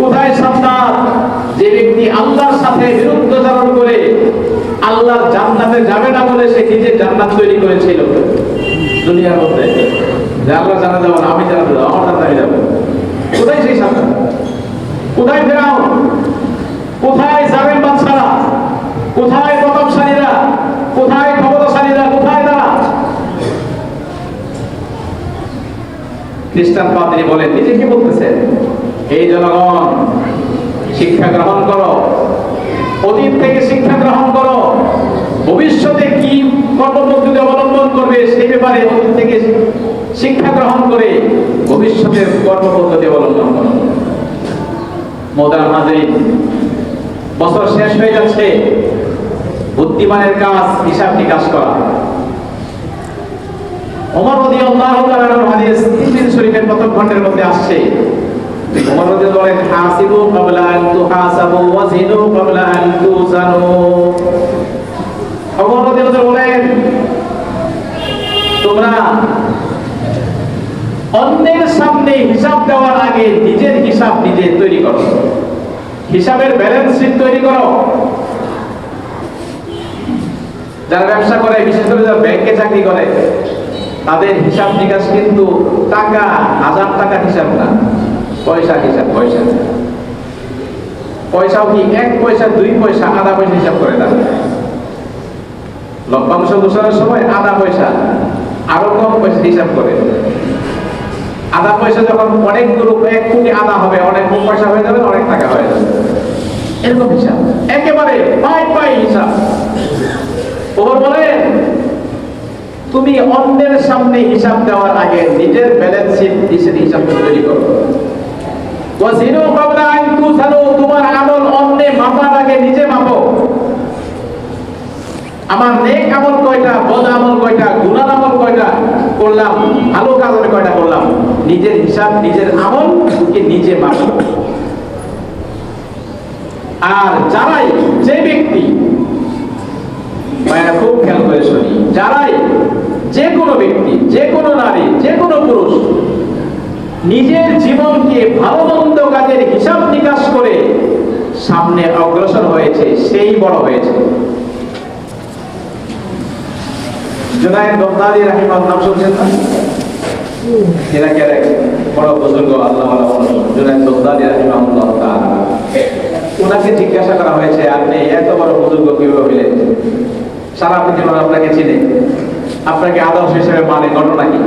কোথায় সাবধান? যে ব্যক্তি আল্লাহর সাথে বিরুদ্ধাচরণ করে আল্লাহর জান্নাতে যাবে না বলে সে নিজে জান্নাত তৈরি করেছিল। দুনিয়ার মধ্যে। যে আল্লাহ জানা যাব আমি আমার যাব কোথায় সেই সাবধান? কোথায় ফেরাও কোথায় জাবেন বাদশারা? কোথায় প্রতাপশালীরা? কোথায় ক্ষমতাশালীরা? কোথায় তারা? খ্রিস্টান পাদ্রী বলেন, নিজে কি বলতেছেন? এই জনগণ, শিক্ষা গ্রহণ করো। অতীত থেকে শিক্ষা গ্রহণ করো। ভবিষ্যতে কি কর্মপদ্ধতি অবলম্বন করবে সেই ব্যাপারে অতীত থেকে শিক্ষা গ্রহণ করে ভবিষ্যতের কর্মপদ্ধতি অবলম্বন করো। মোদার হাজির বছর শেষ হয়ে যাচ্ছে। বুদ্ধিমানের কাজ, হিসাব নিকাশ করা। ওমর রাদিয়াল্লাহু তাআলার হাদিস তিরমিজি শরীফের প্রথম খণ্ডের মধ্যে আসছে। বলেন তোমরা অন্যের সামনে হিসাব দেওয়ার আগে নিজের হিসাব নিজে তৈরি করো। হিসাবের ব্যালেন্স শিট তৈরি করো। যারা ব্যবসা করে বিশেষ করে যারা ব্যাংকে চাকরি করে তাদের হিসাব নিকাশ কিন্তু টাকা, হাজার টাকা হিসাব না। পয়সা হিসাব, পয়সা পয়সাও কি এক পয়সা, দুই পয়সা, আধা পয়সা হিসাব করে না? লভ্যাংশ ঘোষণার সময় আধা পয়সা, আরও কম পয়সা হিসাব করে। আধা পয়সা যখন অনেকগুলো এক কোটি আধা হবে, অনেক কম পয়সা হয়ে যাবে, অনেক টাকা হয়ে যাবে। এরকম হিসাব। একেবারে পাই পাই হিসাব। ওর বলেন তুমি অন্যের সামনে হিসাব দেওয়ার আগে নিজের ব্যালেন্স শিট হিসেবে হিসাব তৈরি করো। ওয়াজিনু ক্বাবলা আন তুসানু, তোমার আমল অন্যে মাপার আগে নিজে মাপো। আমার নেক আমল কয়টা, বদ আমল কয়টা, গুনাহ আমল কয়টা করলাম, ভালো কাজ কয়টা করলাম, নিজের হিসাব, নিজের আমল কে নিজে মাপো। আর যারাই যে ব্যক্তি মায়েরা খুব খেয়াল করে শুনি, যারাই যে কোনো ব্যক্তি, যে কোনো নারী, যে কোনো পুরুষ নিজের জীবনকে ভালো মন্দ কাজের হিসাব নিকাশ করে সামনে অগ্রসর হয়েছে, সেই বড় হয়েছে। শুনছেন না? আল্লাহ ওনাকে জিজ্ঞাসা করা হয়েছে, আপনি এত বড় কীভাবে আপনাকে আপনাকে আদর্শ হিসেবে মানে ঘটনা কি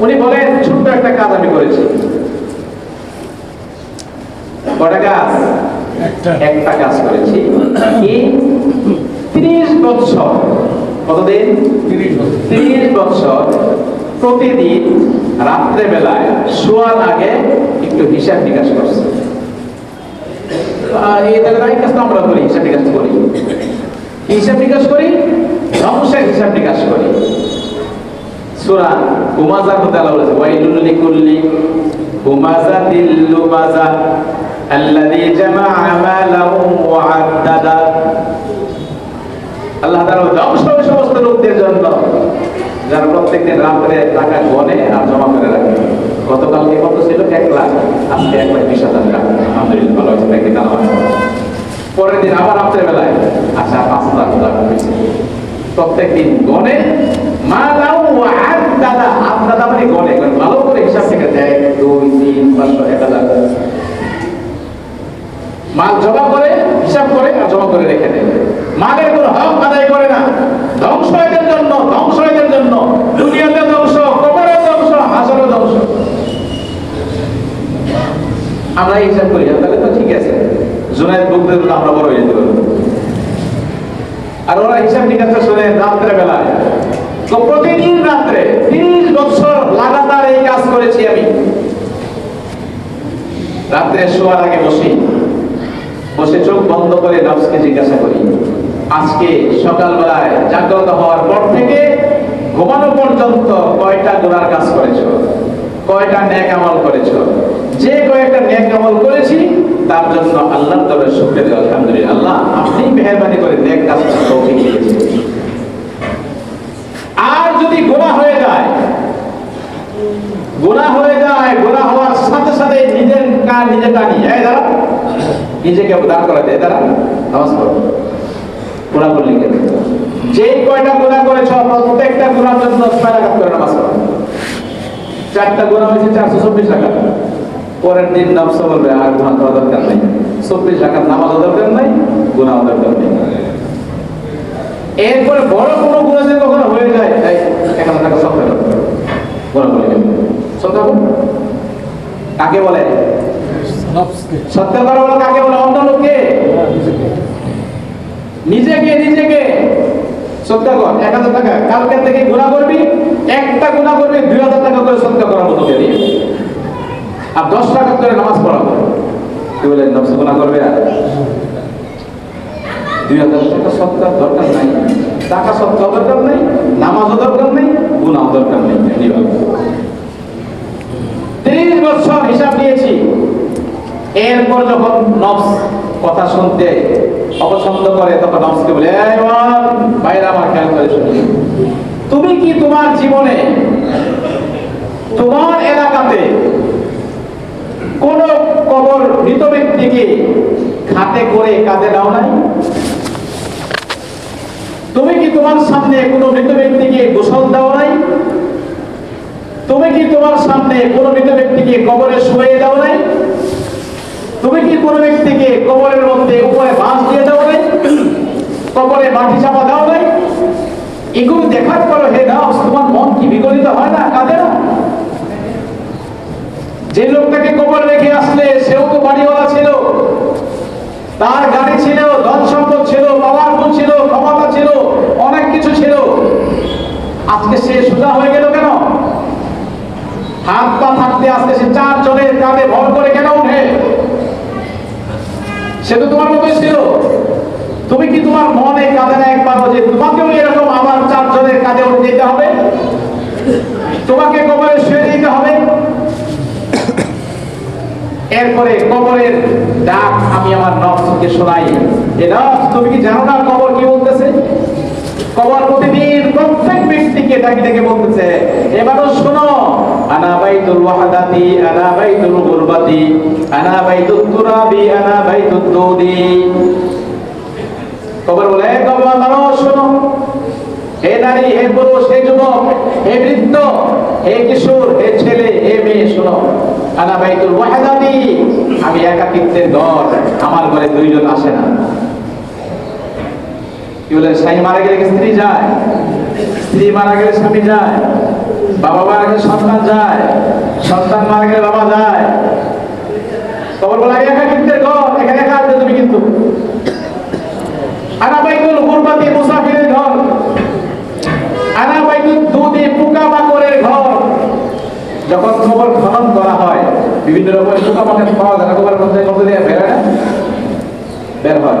উনি বলেন ছোট্ট একটা কাজ আমি করেছি। কটা কাজ? একটা। কাজ করেছি। কি? তিরিশ বছর কতদিন? তিরিশ বছর প্রতিদিন রাত্রে বেলায় শোয়ার আগে একটু হিসাব নিকাশ করছে। আমরা করি হিসাব নিকাশ করি। হিসাব নিকাশ করি? ধ্বংসের হিসাব নিকাশ করি। সূরা মধ্যে আল্লাহ বলেছে, ওয়াইলুল লিকুল্লি হুমাজাতিল লুমাজা আল্লাযী জামাআ মালাহু ওয়া আদ্দাদা। আল্লাহ তাআলা ধ্বংস সমস্ত লোকদের জন্য যারা প্রত্যেকদিন রাত্রে টাকা গনে আর জমা করে রাখে। গতকালকে কত ছিল? এক লাখ, আজকে এক লাখ বিশ হাজার আলহামদুলিল্লাহ, ভালো আছে ব্যাংকে টাকা হয়। পরের দিন আবার রাত্রে বেলায় আচ্ছা পাঁচ লাখ টাকা হয়েছে। প্রত্যেক দিন গনে মা লাউ দাদা আদ দাদা মানে গনে ভালো করে হিসাব থেকে দেয়, দুই, তিন, পাঁচশো, এক হাজার মাল জমা করে, হিসাব করে আর জমা করে রেখে দেয়। মালের কোনো হক আদায় করে না। ধ্বংস এদের জন্য, ধ্বংস এদের জন্য। দুনিয়াতে ধ্বংস কবরে ধ্বংস হাসরে ধ্বংস। আমরা হিসাব করি তাহলে তো ঠিক আছে। জুনাইদ বুকদের আমরা বড় হয়ে যেতে পারব। আর ওরা হিসাব নিকাশটা শুনে রাত্রে বেলায় প্রতিদিন রাত্রে তিরিশ বছর লাগাতার এই কাজ করেছি আমি। রাত্রে শোয়ার আগে বসি। বসে চোখ বন্ধ করে নফসকে জিজ্ঞাসা করি, আজকে সকালবেলায় জাগ্রত হওয়ার পর থেকে ঘুমানো পর্যন্ত কয়টা গুনার কাজ করেছ? কয়টা ন্যাক আমল করেছ? যে কয়েকটা ন্যাক আমল করেছি, তার জন্য আল্লাহর দরবারে শুকরিয়া দিই। আলহামদুলিল্লাহ আল্লাহ আপনি মেহেরবানি করে ন্যাক কাজ তৌফিক দিয়েছেন। যদি গোনা হয়ে যায়, গোনা হয়ে যায়, গোনা হওয়ার সাথে সাথে নিজের কাজ নিজে টানি এই দাঁড়া নিজেকে দাঁড় করা দেয় দাঁড়া গুণা করলি কেন যে কয়টা গুণা করেছ, প্রত্যেকটা গুণার জন্য ছয় লাখ করে পড়ো। চারটা গুণা হয়েছে চারশো চব্বিশ টাকা পরের দিন নবসা বলবে আর গুণা করা দরকার নেই। চব্বিশ টাকার নামাজ দরকার নেই গুণা দরকার নেই। এরপরে বড় কোনো গুণা যদি কখনো হয়ে যায়? তাই হাজার টাকা সত্য গুণা করে সত্য কাকে বলে? সত্য করা বলে কাকে বলে? অন্য লোককে নিজেকে নিজেকে। সত্য কর এক হাজার টাকা। কালকে থেকে গুণা করবি একটা গুণা করবি দুই হাজার টাকা করে সত্য করার মতো দিয়ে আর দশ টাকা করে নামাজ পড়াবো কি বলে নফস গুণা করবে আর? দুই হাজার টাকা সৎকার দরকার নাই। টাকা সৎকার দরকার নেই নামাজও দরকার নেই গুণাও দরকার নেই তিরিশ বছর হিসাব নিয়েছি এরপর যখন নফস কথা শুনতে অপছন্দ করে তখন নফসকে বলে "এই ইমান, বাইরে আমার খেয়াল করে শুনি। তুমি কি তোমার জীবনে তোমার এলাকাতে কোন কবর মৃত ব্যক্তিকে খাটে করে কাঁধে নাও নাই? তুমি কি তোমার সামনে কোনো মৃত ব্যক্তিকে গোসল দাও নাই? তুমি কি তোমার সামনে কোনো মৃত ব্যক্তিকে কবরে শুয়ে দাও নাই? তুমি কি কোনো ব্যক্তিকে কবরের মধ্যে উপরে বাঁশ দিয়ে দাও নাই? কবরে মাটি চাপা দাও নাই? এগুলো দেখার পর হে দাও তোমার মন কি বিগলিত হয় না কাঁদে না যে লোকটাকে কবর রেখে আসলে সেও তো বাড়িওয়ালা ছিল তার গাড়ি ছিল ধন সম্পদ ছিল পাওয়ারফুল ছিল ক্ষমতা ছিল অনেক কিছু ছিল আজকে সে সোজা হয়ে গেল কেন থাকতে আসতে সে চার জনের কাঁধে ভর করে কেন উঠে? সে তো তোমার মতোই ছিল। তুমি কি তোমার মনে কাঁদে না একবার যে তোমাকেও এরকম আবার চার জনের কাঁধে উঠে যেতে হবে? তোমাকে কবরে শুয়ে দিতে হবে। এরপরে কবরের ডাক আমি আমার নফসকে শোনাই। এ নফস, তুমি কি জানো না কবর কি বলতেছে? কবর প্রতিদিন প্রত্যেক ব্যক্তিকে ডাকি ডেকে বলতেছে, এবারও শোনো, আনা বাইতুল আনা বাইতুল গুরবাতি, আনা তুরাবি, আনা কবর বলে "এ কবর মানুষ শোনো। হে নারী, হে পুরুষ, হে যুবক, হে বৃদ্ধ, হে কিশোর, হে ছেলে, হে মেয়ে, শোনো। আনা বাইতুল ওয়াহাদাতি, আমি একাকিত্বের ঘর, আমার ঘরে দুইজন আসে না। কি বলে, স্বামী মারা গেলে স্ত্রী যায়? স্ত্রী মারা গেলে স্বামী যায়। বাবা মারা গেলে সন্তান যায়। সন্তান মারা গেলে বাবা যায়। কবর বলা একাকিত্বের ঘর, এখানে একা আসবে তুমি কিন্তু। আনা বাইতুল গুরবাতি মুসাফিরের ঘর। আনা বাইতুল দুধে পোকা মাকড়ের ঘর। যখন কবর খনন করা হয়, বিভিন্ন রকমের পোকা মাকড় পাওয়া যায় কবরের মধ্যে মধ্যে দিয়ে বের হয় বের হয়।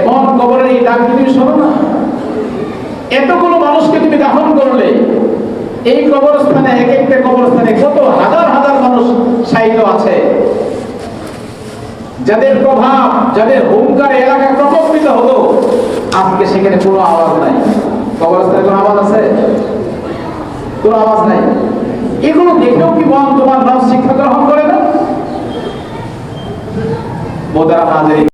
এমন কবরের এই ডাক তুমি শোনো না। এতগুলো মানুষকে তুমি দাহন করলে, এই কবরস্থানে এক একটা কবরস্থানে কত হাজার হাজার মানুষ সাহিত্য আছে। যাদের প্রভাব, যাদের হুঙ্কার এলাকা প্রকম্পিত হতো আজকে সেখানে কোনো আওয়াজ নাই। কবরস্থানে কোনো আওয়াজ আছে? কোনো আওয়াজ নাই। এগুলো দেখেও কি মন তোমার নাম শিক্ষা গ্রহণ করে না? বোধারা হাজারি